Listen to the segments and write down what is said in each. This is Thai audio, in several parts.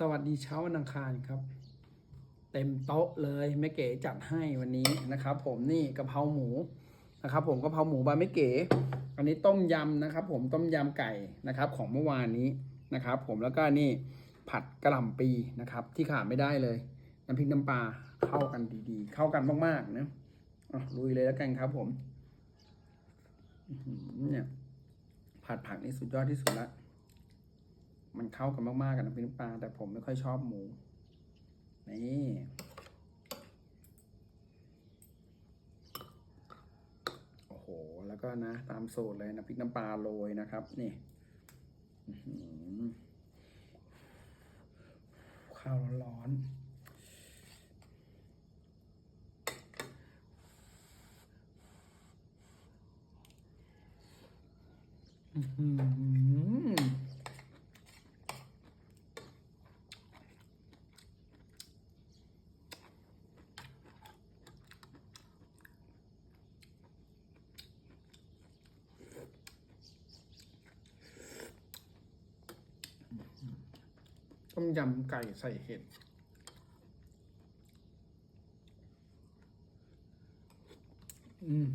สวัสดีเช้าวันอังคารครับ เต็มโต๊ะเลยแม่เก๋จัดให้วันนี้นะครับ ผมนี่กะเพราหมูนะครับ ผมกะเพราหมูบาแม่เก๋อันนี้ต้มยำนะครับ ผมต้มยำไก่นะครับ ของเมื่อวานนี้นะครับ ผมแล้วก็นี่ผัดกระหล่ำปีนะครับ ที่ขาดไม่ได้เลยน้ำพริกน้ำปลาเข้ากันดีๆ เข้ากันมากๆนะอะลุยเลยแล้วกันครับ ผมเนี่ยผัดผักนี่สุดยอดที่สุดละ มันเข้ากันมากๆกับน้ำพริกน้ำปลา แต่ผมไม่ค่อยชอบหมู นี่โอ้โห แล้วก็นะ ตามสูตรเลยน้ำพริกน้ำปลาโรยนะครับ นี่ข้าวร้อนอื้อหือ ต้มยำไก่ใส่เห็ด อืม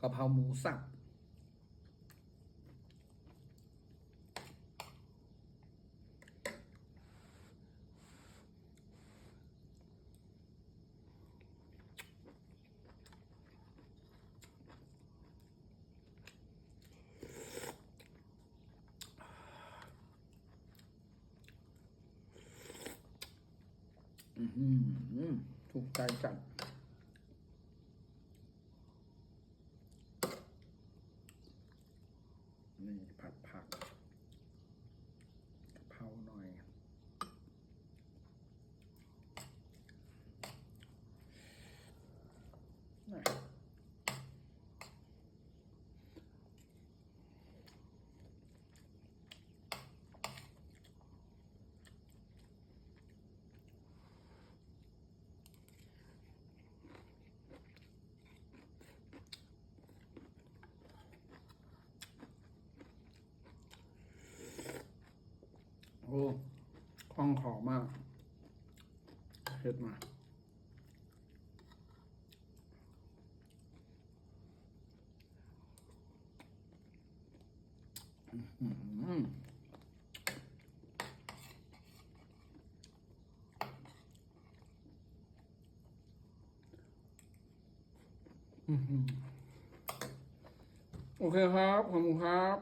กะเพราหมูสับ ถูกใจจัดนี่ผัดผักกะเพราหน่อย น่ะ โอ้คล่องคอมากเผ็ดมากอืมอืมโอเคครับ ขอบคุณครับ